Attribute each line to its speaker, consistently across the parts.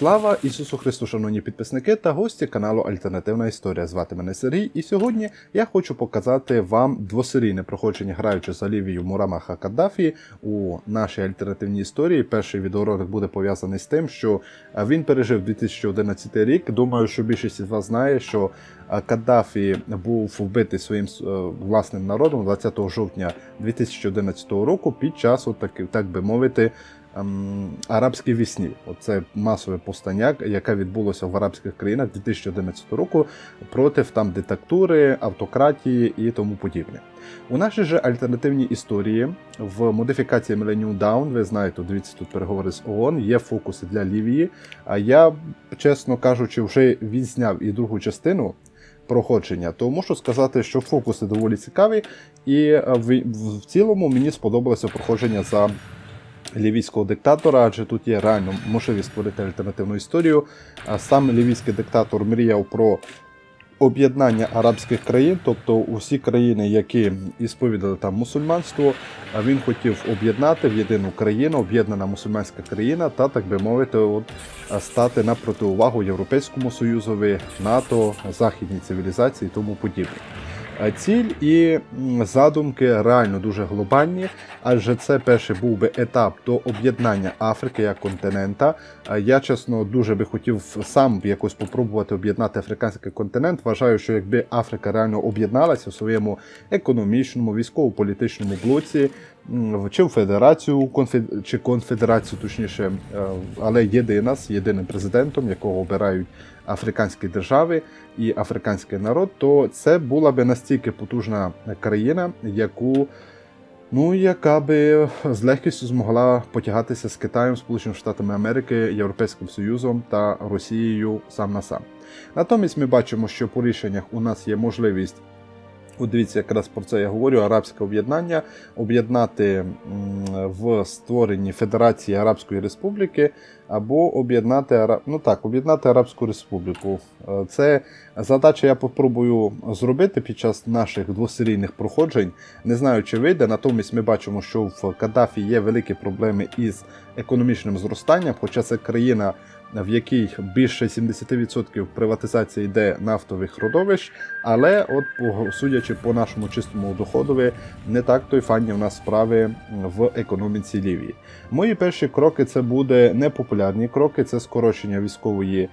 Speaker 1: Слава Ісусу Христу, шановні підписники та гості каналу Альтернативна Історія. Звати мене Сергій, і сьогодні я хочу показати вам двосерійне проходження граючи за Лівію Мурамаха Каддафі у нашій альтернативній історії. Перший відеоролик буде пов'язаний з тим, що він пережив 2011 рік. Думаю, що більшість із вас знає, що Каддафі був вбитий своїм е, власним народом 20 жовтня 2011 року під час, от так, так би мовити, арабській вісні. Оце масове повстання, яке відбулося в арабських країнах 2011 року проти там диктатури, автократії і тому подібне. У нашій же альтернативній історії в модифікації Millennium Down, ви знаєте, дивіться тут переговори з ООН, є фокуси для Лівії. А я, чесно кажучи, вже відзняв і другу частину. Проходження, то мушу сказати, що фокуси доволі цікаві, і е, в цілому мені сподобалося проходження за лівійського диктатора, адже тут є реально можливість створити альтернативну історію. А Сам лівійський диктатор мріяв про об'єднання арабських країн, тобто усі країни, які ісповідали там мусульманство, а він хотів об'єднати в єдину країну, об'єднана мусульманська країна, та так би мовити, от, стати на протиувагу Європейському Союзові, НАТО, західній цивілізації і тому подібне. Ціль і задумки реально дуже глобальні, адже це перший був би етап до об'єднання Африки як континента. Я чесно дуже би хотів сам якось попробувати об'єднати африканський континент. Вважаю, що якби Африка реально об'єдналася в своєму економічному, військово-політичному блоці, чи в федерацію конфед- чи конфедерацію, точніше, е, але єдина з єдиним президентом, якого обирають африканські держави і африканський народ, то це була би настільки потужна країна, яку. Ну, яка би з легкістю змогла потягатися з Китаєм, Сполученими Штатами Америки, Європейським Союзом та Росією сам на сам. Натомість ми бачимо, що по рішеннях у нас є можливість От дивіться, якраз про це я говорю. Арабське об'єднання об'єднати в створенні Федерації Арабської Республіки або об'єднати ну так, об'єднати Арабську Республіку. Е, Це задача я попробую зробити під час наших двосерійних проходжень. Не знаю, чи вийде. Натомість ми бачимо, що в Каддафі є великі проблеми із економічним зростанням, хоча це країна. В якій більше 70% приватизації йде нафтових родовищ, але от судячи по нашому чистому доходові, не так то й фані. в нас справи в економіці Лівії. Мої перші кроки це буде непопулярні кроки, це скорочення військової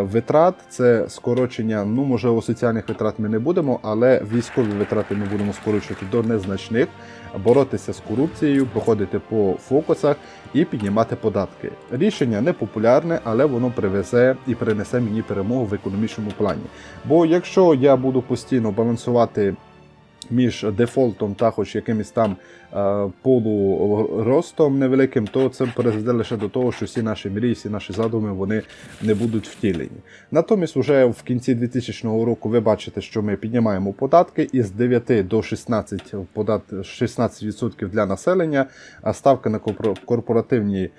Speaker 1: витрат, це скорочення, ну можливо, соціальних витрат ми не будемо, але військові витрати ми будемо скорочувати до незначних, боротися з корупцією, проходити по фокусах і піднімати податки. Рішення не популярне, але воно привезе і принесе мені перемогу в економічному плані. Бо якщо я буду постійно балансувати між дефолтом та хоч якимось там е, полуростом невеликим, то це призведе лише до того, що всі наші мрії, всі наші задуми вони не будуть втілені. Натомість, уже в кінці 2000 року ви бачите, що ми піднімаємо податки із 9 до 16 подат... 16% для населення, а ставка на корпоративні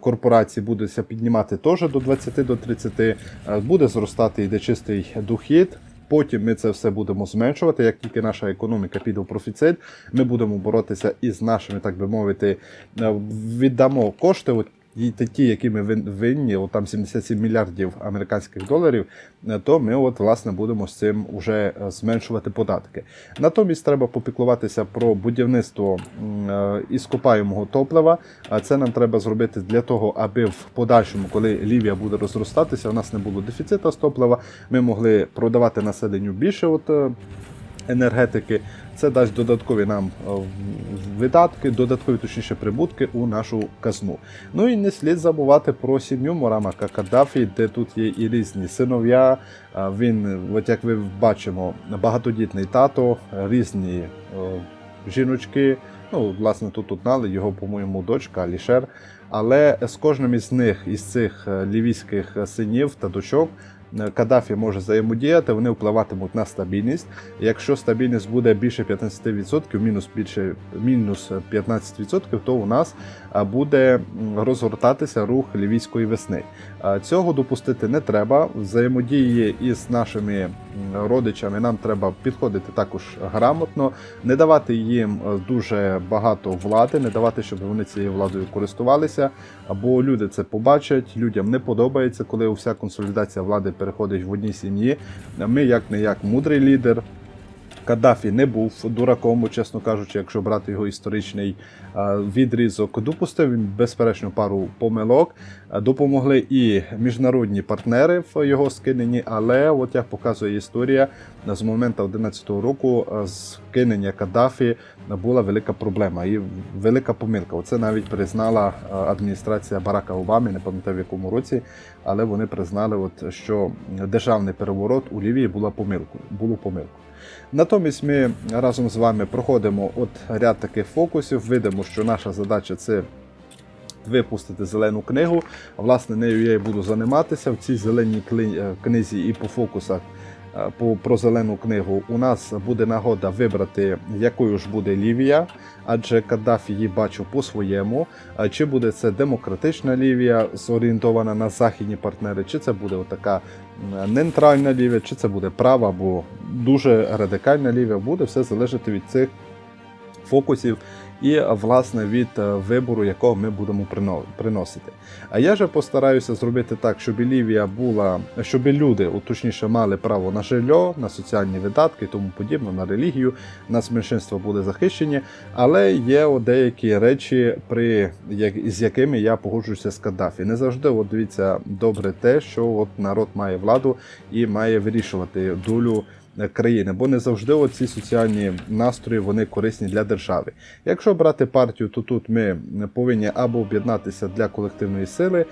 Speaker 1: корпорації буде піднімати теж до 20 до 30, е, буде зростати йде чистий дохід. Потім ми це все будемо зменшувати. Як тільки наша економіка піде в профіцит, ми будемо боротися із нашими, так би мовити, е, віддамо кошти. І ті, які ми вин- винні, от там 77 мільярдів американських доларів, е, то ми от власне будемо з цим уже е, зменшувати податки. Натомість треба попіклуватися про будівництво е, іскопаємого топлива. А це нам треба зробити для того, аби в подальшому, коли Лівія буде розростатися, у нас не було дефіцита з топлива. Ми могли продавати населенню більше от, енергетики. Це дасть додаткові нам е, видатки, додаткові точніше прибутки у нашу казну. Ну і не слід забувати про сім'ю Морамака Каддафі, де тут є і різні синов'я. Він, от як ви бачимо, багатодітний тато, різні е, жіночки. Ну, власне, тут одна, його, по-моєму, дочка Алішер. Але з кожним із них, із цих е, лівійських синів та дочок, е, Каддафі може взаємодіяти, вони впливатимуть на стабільність. Якщо стабільність буде більше 15%, мінус більше мінус 15%, то у нас буде розгортатися рух лівійської весни. Цього допустити не треба. Взаємодії із нашими родичами нам треба підходити також грамотно, не давати їм е, дуже багато влади, не давати, щоб вони цією владою користувалися. Або люди це побачать, людям не подобається, коли вся консолідація влади переходить в одній сім'ї. Ми, як не як мудрий лідер. Каддафі не був дураком, чесно кажучи, якщо брати його історичний е, відрізок. Допустив він безперечно пару помилок. Е, Допомогли і міжнародні партнери в його скиненні, але от як показує історія, з моменту 11-го року е, скинення Каддафі була велика проблема і велика помилка. Оце навіть признала адміністрація Барака Обами, не пам'ятаю в якому році, але вони признали, от, що державний переворот у Лівії була помилкою. Було помилкою. Натомість ми разом з вами проходимо от ряд таких фокусів. Видимо, що наша задача це випустити зелену книгу. Власне, нею я і буду займатися в цій зеленій е, книзі і по фокусах. Е, По, про зелену книгу. У нас буде нагода вибрати, якою ж буде Лівія, адже Каддафі її бачив по-своєму. Чи буде це демократична Лівія, зорієнтована на західні партнери, чи це буде така нейтральна Лівія, чи це буде права або дуже радикальна Лівія, буде все залежати від цих фокусів і власне від е, вибору, якого ми будемо прино- приносити. А я же постараюся зробити так, щоб Лівія була, щоб люди, от, точніше, мали право на жилье, на соціальні видатки тому подібне, на релігію. Нас меншинство буде захищені, але є деякі речі, при як, з якими я погоджуюся з Каддафі. Не завжди от дивіться добре те, що от народ має владу і має вирішувати долю е, країни, бо не завжди ці соціальні настрої вони корисні для держави. Якщо брати партію, то тут ми повинні або об'єднатися для колективної сили,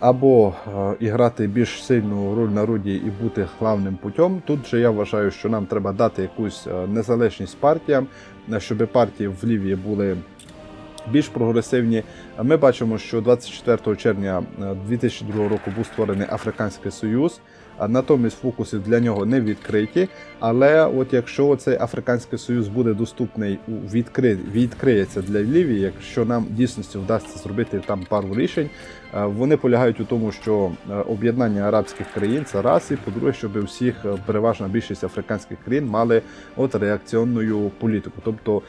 Speaker 1: або е, іграти більш сильну роль народі і бути главним путем. Тут же я вважаю, що нам треба дати якусь е, незалежність партіям, е, щоб партії в Лівії були більш прогресивні. Ми бачимо, що 24 червня е, 2002 року був створений Африканський Союз. Натомість фокуси для нього не відкриті. Але от якщо цей Африканський Союз буде доступний у відкри... відкриється для Лівії, якщо нам дійсності вдасться зробити там пару рішень, е, вони полягають у тому, що е, об'єднання арабських країн це раз, і по-друге, щоб всіх е, переважна більшість африканських країн мали от реакціонну політику, тобто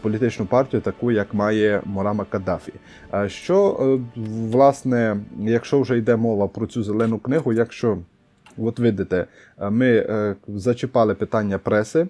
Speaker 1: політичну партію, таку як має Морама Каддафі. Що власне, якщо вже йде мова про цю зелену книгу, якщо от видите, е, ми е, зачіпали питання преси.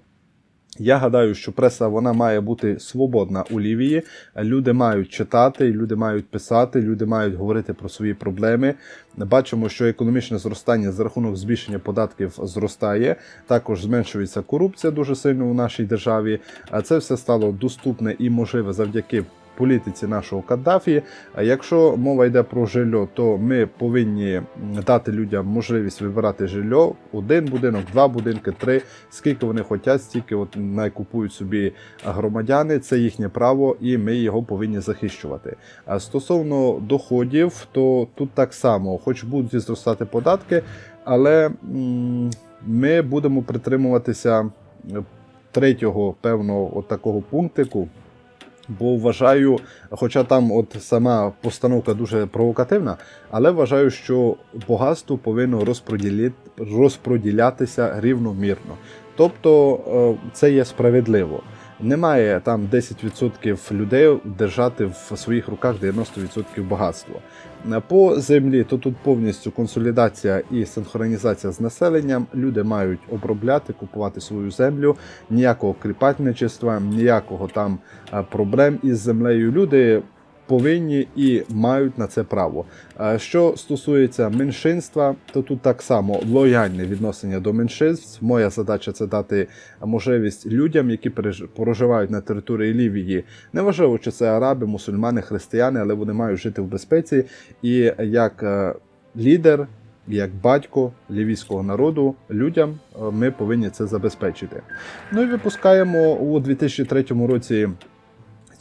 Speaker 1: Я гадаю, що преса вона має бути свободна у Лівії. Люди мають читати, люди мають писати, люди мають говорити про свої проблеми. Бачимо, що економічне зростання за рахунок збільшення податків зростає. Також зменшується корупція дуже сильно у нашій державі. А це все стало доступне і можливе завдяки політиці нашого Каддафі. А якщо мова йде про жилье, то ми повинні дати людям можливість вибирати жилье. Один будинок, два будинки, три. Скільки вони хочуть, стільки от найкупують собі громадяни. Це їхнє право, і ми його повинні захищувати. А стосовно доходів, то тут так само, хоч будуть зростати податки, але ми будемо притримуватися е, третього певного от такого пунктику. Бо вважаю, хоча там от сама постановка дуже провокативна, але вважаю, що багатство повинно розподілятися рівномірно. Тобто е, це є справедливо. Немає там 10% людей держати в своїх руках 90% багатства. По землі то тут повністю консолідація і синхронізація з населенням. Люди мають обробляти, купувати свою землю, ніякого кріпатничества, ніякого там е, проблем із землею. Люди повинні і мають на це право. Що стосується меншинства, то тут так само лояльне відношення до меншинств. Моя задача це дати можливість людям, які проживають на території Лівії. Неважливо, чи це араби, мусульмани, християни, але вони мають жити в безпеці. І як е, лідер, як батько лівійського народу, людям е, ми повинні це забезпечити. Ну і випускаємо у 2003 році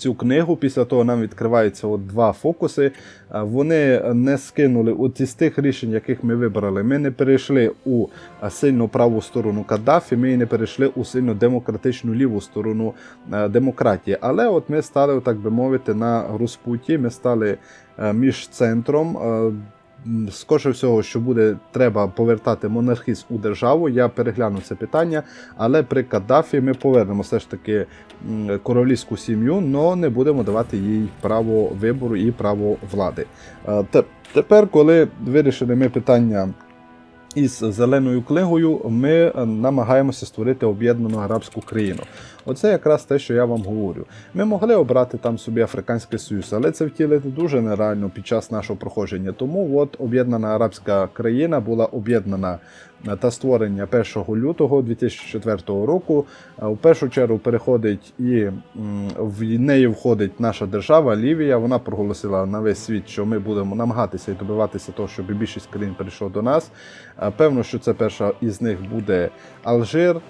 Speaker 1: цю книгу. Після того нам відкриваються от два фокуси. Е, Вони не скинули от із тих рішень, яких ми вибрали. Ми не перейшли у сильну сильно праву сторону Каддафі, ми не перейшли у сильно демократичну ліву сторону е, демократії. Але от ми стали, так би мовити, на розпуті. Ми стали е, між центром. Скорше всього, що буде треба повертати монархізм у державу. Я перегляну це питання, але при Каддафі ми повернемо все ж таки королівську сім'ю, але не будемо давати їй право вибору і право влади. Е, Тепер, коли вирішили ми питання із зеленою книгою, ми е, намагаємося створити об'єднану арабську країну. Оце якраз те, що я вам говорю. Ми могли обрати там собі Африканський Союз, але це втілити дуже нереально під час нашого проходження. Тому от об'єднана арабська країна була об'єднана е, та створення 1 лютого 2004 року. Е, В першу чергу переходить і в неї входить наша держава Лівія. Вона проголосила на весь світ, що ми будемо намагатися і добиватися того, щоб більшість країн перейшло до нас. Е, Певно, що це перша із них буде Алжир,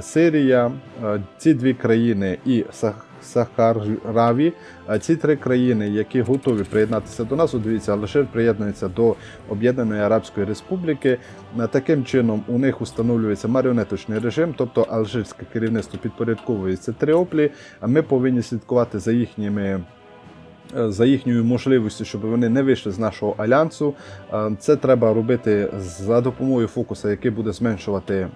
Speaker 1: Сирія, е, ці дві країни і Сах- Сахараві. А ці три країни, які готові приєднатися до нас, дивіться, Алжир приєднується до Об'єднаної Арабської Республіки. Е, Таким чином у них установлюється маріонеточний режим, тобто алжирське керівництво підпорядковується Тріоплі. Ми повинні слідкувати за їхніми. Е, За їхньою можливістю, щоб вони не вийшли з нашого альянсу. Е, Це треба робити за допомогою фокуса, який буде зменшувати е,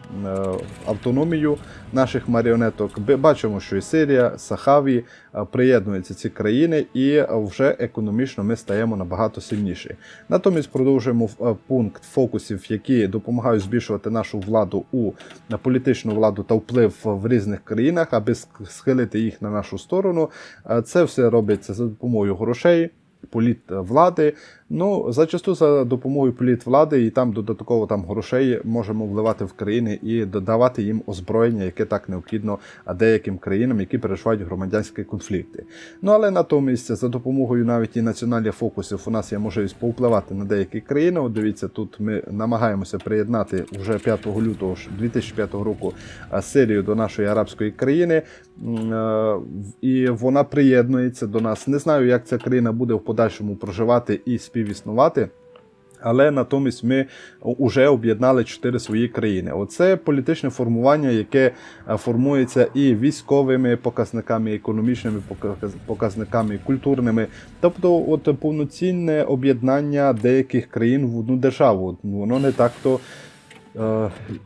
Speaker 1: автономію наших маріонеток. Би- Бачимо, що і Сирія, Сахаві приєднуються ці країни, і вже економічно ми стаємо набагато сильніші. Натомість продовжуємо пункт фокусів, які допомагають збільшувати нашу владу у політичну владу та вплив в різних країнах, аби схилити їх на нашу сторону. Це все робиться за допомогою грошей. Політ влади, ну зачасту за допомогою політ влади, і там додатково там грошей можемо вливати в країни і додавати їм озброєння, яке так необхідно деяким країнам, які переживають громадянські конфлікти. Ну але натомість за допомогою навіть і національних фокусів у нас є можливість повпливати на деякі країни. От дивіться, тут ми намагаємося приєднати вже 5 лютого ж 2005 року Сирію до нашої арабської країни, е, і вона приєднується до нас. Не знаю, як ця країна буде в подальшому проживати і співіснувати. Але натомість ми вже об'єднали чотири свої країни. Оце політичне формування, яке е, формується і військовими показниками, економічними показниками, культурними. Тобто, от повноцінне об'єднання деяких країн в одну державу. Воно не так-то е,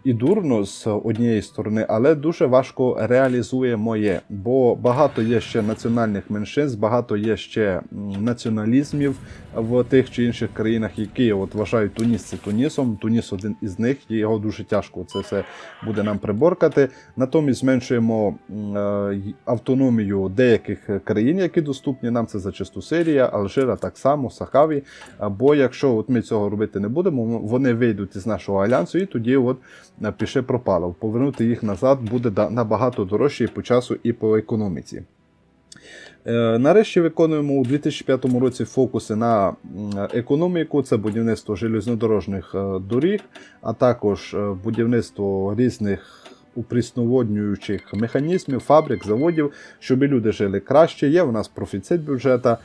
Speaker 1: і дурно з однієї сторони, але дуже важко реалізуємо є, бо багато є ще національних меншинств, багато є ще націоналізмів в тих чи інших країнах, які от вважають Туніс це Тунісом. Туніс один із них, і його дуже тяжко це все буде нам приборкати. Натомість зменшуємо е, автономію деяких країн, які доступні нам. Це зачасту Сирія, Алжира, так само, Сахаві. Бо якщо от ми цього робити не будемо, вони вийдуть із нашого альянсу, і тоді от е, піше пропало. Повернути їх назад буде набагато дорожче і по часу, і по економіці. Е, Нарешті виконуємо у 2005 році фокуси на економіку, це будівництво железнодорожних е, доріг, а також будівництво різних упрісноводнюючих механізмів, фабрик, заводів, щоб люди жили краще. Є в нас профіцит бюджета.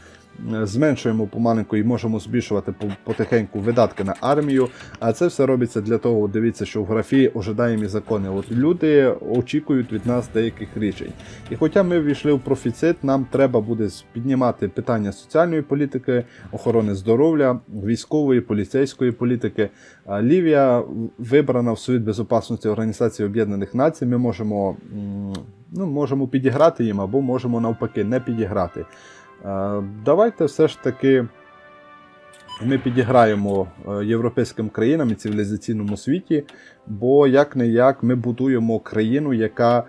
Speaker 1: Е, Зменшуємо помаленьку і можемо збільшувати потихеньку видатки на армію. А це все робиться для того, дивіться, що в графі ожидаємі закони. От люди очікують від нас деяких рішень. І хоча ми ввійшли в профіцит, нам треба буде піднімати питання соціальної політики, охорони здоров'я, військової, поліцейської політики. Лівія вибрана в Совет Безопасності Організації Об'єднаних Націй. Ми можемо, ну, можемо підіграти їм або можемо навпаки не підіграти. Е, Давайте все ж таки ми підіграємо е, європейським країнам і цивілізаційному світі, бо як не як ми будуємо країну, яка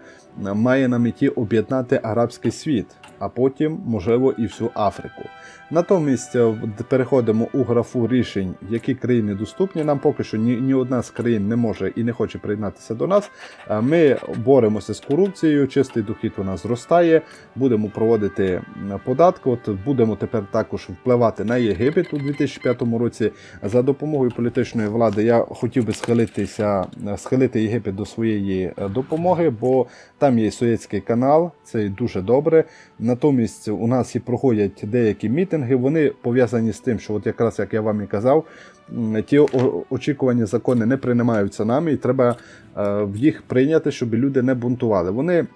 Speaker 1: е, має на меті об'єднати арабський світ, а потім, можливо, і всю Африку. Натомість е, переходимо у графу рішень, які країни доступні. Нам поки що ні, ні одна з країн не може і не хоче приєднатися до нас. Е, Ми боремося з корупцією, чистий дохід у нас зростає, будемо проводити податки. От будемо тепер також впливати на Єгипет у 2005 році. За допомогою політичної влади я хотів би схилитися, схилити Єгипет до своєї е, допомоги, бо там є Суєцький канал, це дуже добре. Натомість у нас і проходять деякі мітинги. Вони пов'язані з тим, що, от якраз як я вам і казав, ті очікувані закони не приймаються нами, і треба е, їх прийняти, щоб люди не бунтували. Вони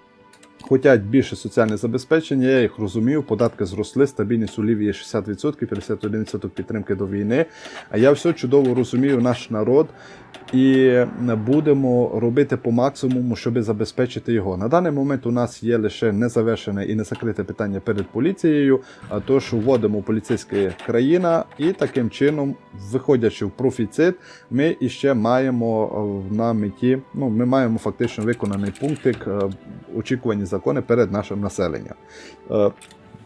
Speaker 1: Хотять більше соціальне забезпечення, я їх розумію, податки зросли, стабільність у Лівії 60%, 51% підтримки до війни. А я все чудово розумію наш народ і будемо робити по максимуму, щоб забезпечити його. На даний момент у нас є лише незавершене і не закрите питання перед поліцією, а тож вводимо поліцейська країна, і таким чином, виходячи в профіцит, ми іще маємо е, на меті, ну ми маємо фактично виконаний пунктик е, очікувані закони перед нашим населенням. Е,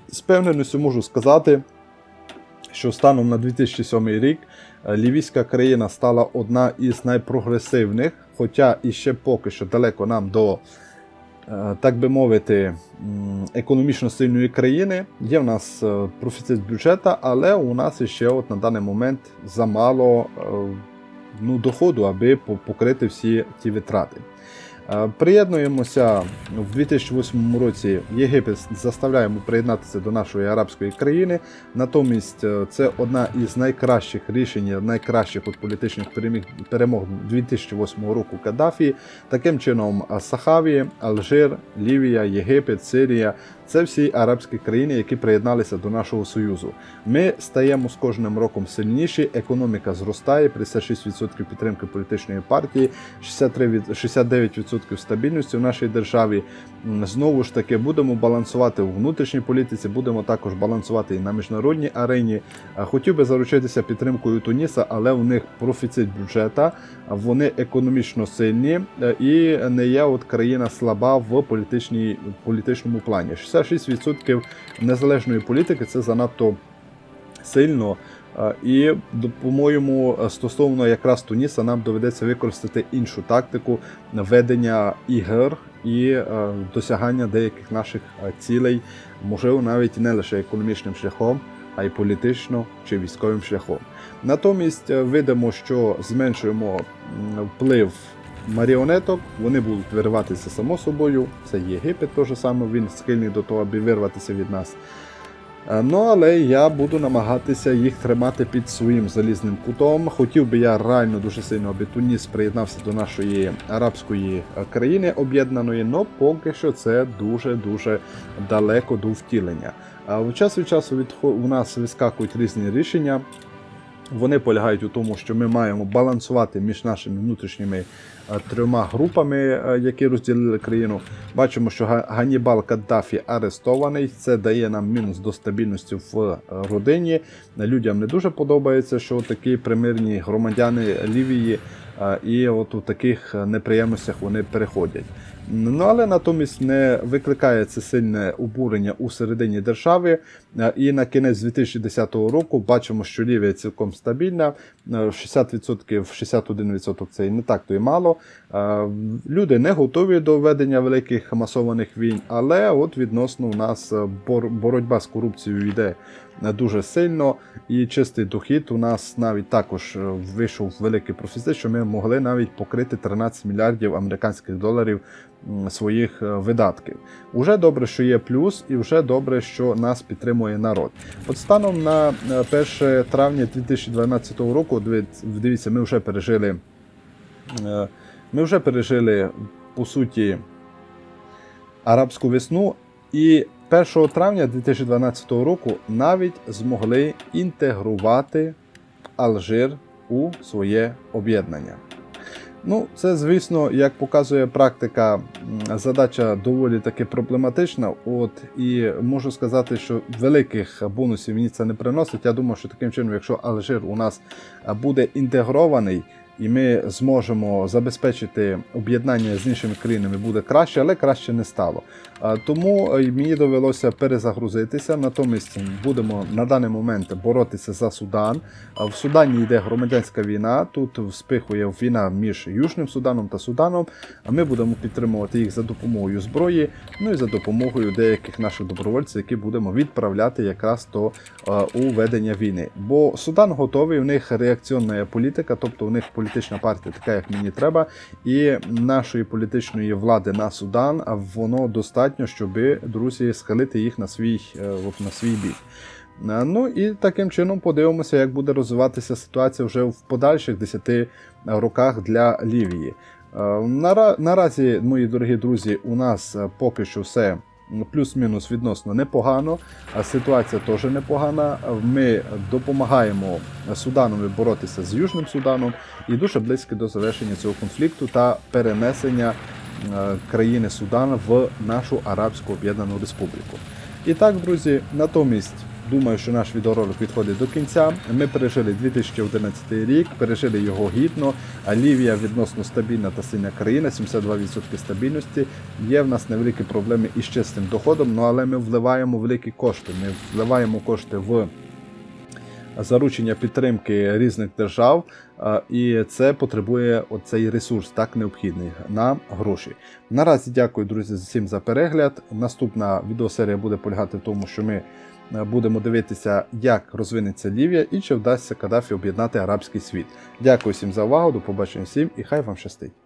Speaker 1: З певненістю можу сказати, що станом на 2007 рік е, лівійська країна стала одна із найпрогресивних, хоча і ще поки що далеко нам до, е, так би мовити, економічно сильної країни. Є в нас е, профіцит бюджету, але у нас ще от на даний момент замало ну, доходу, аби покрити всі ті витрати. Е, Приєднуємося в 2008 році. Єгипет заставляємо приєднатися до нашої арабської країни. Натомість е, це одна із найкращих рішень, найкращих от політичних перемог 2008 року Каддафі. Таким чином, е, Сахаві, Алжир, Лівія, Єгипет, Сирія це всі арабські країни, які приєдналися до нашого союзу. Ми стаємо з кожним роком сильніші. Економіка зростає, 56% підтримки політичної партії, 63 від 69% стабільності в нашій державі. Знову ж таки, будемо балансувати у внутрішній політиці, будемо також балансувати і на міжнародній арені. Хотів би заручитися підтримкою Туніса, але у них профіцит бюджета, вони економічно сильні е, і не є от країна слаба в політичній політичному плані. 66% незалежної політики це занадто сильно. І по-моєму, стосовно якраз Туніса, нам доведеться використати іншу тактику ведення ігор і досягання деяких наших цілей, можливо, навіть не лише економічним шляхом, а й політично чи військовим шляхом. Натомість видимо, що зменшуємо вплив маріонеток, вони будуть вириватися само собою. Це Єгипет теж саме, він схильний до того, аби вирватися від нас. Е, Ну, але я буду намагатися їх тримати під своїм залізним кутом. Хотів би я реально дуже сильно, аби Туніс приєднався до нашої арабської е, країни об'єднаної, але поки що це дуже-дуже далеко до втілення. А час від часу відхо- у нас вискакують різні рішення. Вони полягають у тому, що ми маємо балансувати між нашими внутрішніми е, трьома групами, е, які розділили країну. Бачимо, що Га- Ганнібал Каддафі арестований. Це дає нам мінус до стабільності в е, родині. Людям не дуже подобається, що такі примирні громадяни Лівії і от у таких неприємностях вони переходять. Ну але натомість не викликає це сильне обурення у середині держави. Е, І на кінець 2010 року бачимо, що Лівія цілком стабільна. Е, 60%, 61% це і не так то і мало. Е, Люди не готові до ведення великих масованих війн, але от відносно у нас е, боротьба з корупцією йде е, дуже сильно, і чистий дохід у нас навіть також е, вийшов великий профіцит, що ми могли навіть покрити 13 мільярдів американських доларів своїх е, видатків. Уже добре, що є плюс, і вже добре, що нас підтримує народ. От станом на е, 1 травня 2012 року, дивіться- дивіться, ми вже пережили. е, Ми вже пережили по суті арабську весну, і 1 травня 2012 року навіть змогли інтегрувати Алжир у своє об'єднання. Ну, це, звісно, як показує практика, задача доволі таки проблематична. От і можу сказати, що великих бонусів мені це не приносить. Я думаю, що таким чином, якщо Алжир у нас буде інтегрований, і ми зможемо забезпечити об'єднання з іншими країнами, буде краще, але краще не стало. Тому е, мені довелося перезагрузитися. Натомість будемо на даний момент боротися за Судан. В Судані йде громадянська війна. Тут вспихує війна між Южним Суданом та Суданом. А ми будемо підтримувати їх за допомогою зброї, ну і за допомогою деяких наших добровольців, які будемо відправляти якраз то е, у ведення війни. Бо Судан готовий, у них реакціонна політика, тобто у них полі- політична партія, така як мені треба, і нашої політичної влади на Судан, а воно достатньо, щоб друзі схилити їх на свій, е, от, на свій бік. Е, Ну і таким чином подивимося, як буде розвиватися ситуація вже в подальших 10 роках для Лівії. Е, Наразі, мої дорогі друзі, у нас поки що все плюс-мінус відносно непогано. а Ситуація теж непогана. Ми допомагаємо Суданові боротися з Южним Суданом і дуже близькі до завершення цього конфлікту та перенесення е, країни Судан в нашу Арабську Об'єднану Республіку. І так, друзі, натомість. Думаю, що наш відеоролик підходить до кінця. Ми пережили 2011 рік, пережили його гідно. А Лівія відносно стабільна та сильна країна, 72% стабільності. Є в нас невеликі проблеми із чистим доходом, ну але ми вливаємо великі кошти. Ми вливаємо кошти в заручення підтримки різних держав, і це потребує оцей ресурс, так необхідний нам гроші. Наразі дякую, друзі, всім за перегляд. Наступна відеосерія буде полягати в тому, що ми будемо дивитися, як розвинеться Лівія і чи вдасться Каддафі об'єднати арабський світ. Дякую всім за увагу, до побачення всім і хай вам щастить.